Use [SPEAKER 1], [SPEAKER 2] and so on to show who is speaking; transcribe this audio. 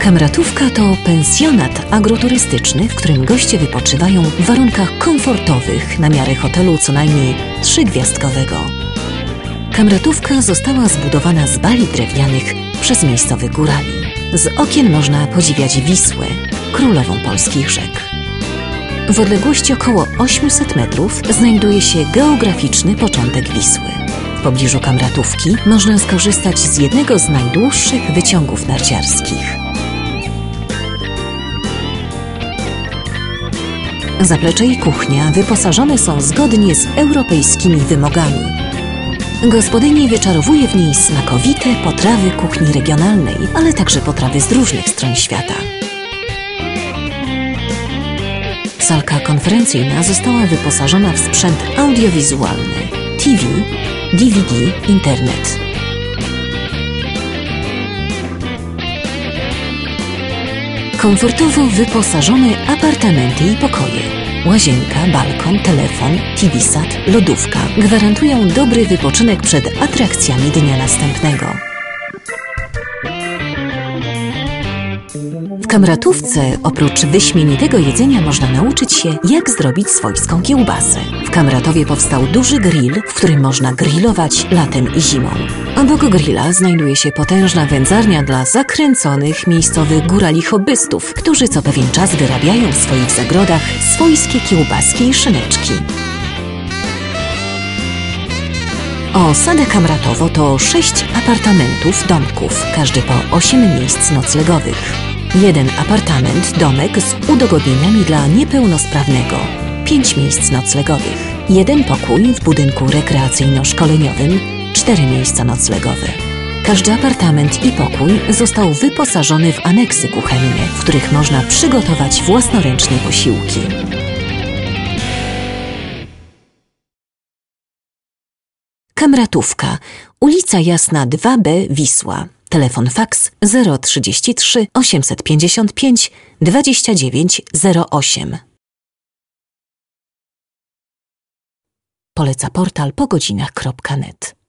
[SPEAKER 1] Kamratówka to pensjonat agroturystyczny, w którym goście wypoczywają w warunkach komfortowych na miarę hotelu co najmniej trzygwiazdkowego. Kamratówka została zbudowana z bali drewnianych przez miejscowych górali. Z okien można podziwiać Wisłę, królową polskich rzek. W odległości około 800 metrów znajduje się geograficzny początek Wisły. W pobliżu Kamratówki można skorzystać z jednego z najdłuższych wyciągów narciarskich. Zaplecze i kuchnia wyposażone są zgodnie z europejskimi wymogami. Gospodyni wyczarowuje w niej smakowite potrawy kuchni regionalnej, ale także potrawy z różnych stron świata. Salka konferencyjna została wyposażona w sprzęt audiowizualny, TV, DVD, internet. Komfortowo wyposażone apartamenty i pokoje. Łazienka, balkon, telefon, TV-sat, lodówka gwarantują dobry wypoczynek przed atrakcjami dnia następnego. W kamratówce oprócz wyśmienitego jedzenia można nauczyć się, jak zrobić swojską kiełbasę. W Kamratowie powstał duży grill, w którym można grillować latem i zimą. Obok grilla znajduje się potężna wędzarnia dla zakręconych miejscowych górali hobbystów, którzy co pewien czas wyrabiają w swoich zagrodach swojskie kiełbaski i szyneczki. Osada Kamratowo to sześć apartamentów, domków, każdy po osiem miejsc noclegowych. Jeden apartament, domek z udogodnieniami dla niepełnosprawnego, pięć miejsc noclegowych. Jeden pokój w budynku rekreacyjno-szkoleniowym, cztery miejsca noclegowe. Każdy apartament i pokój został wyposażony w aneksy kuchenne, w których można przygotować własnoręcznie posiłki. Kamratówka, ulica Jasna 2B Wisła. Telefon faks 033 855 2908. Poleca portal pogodzinach.net.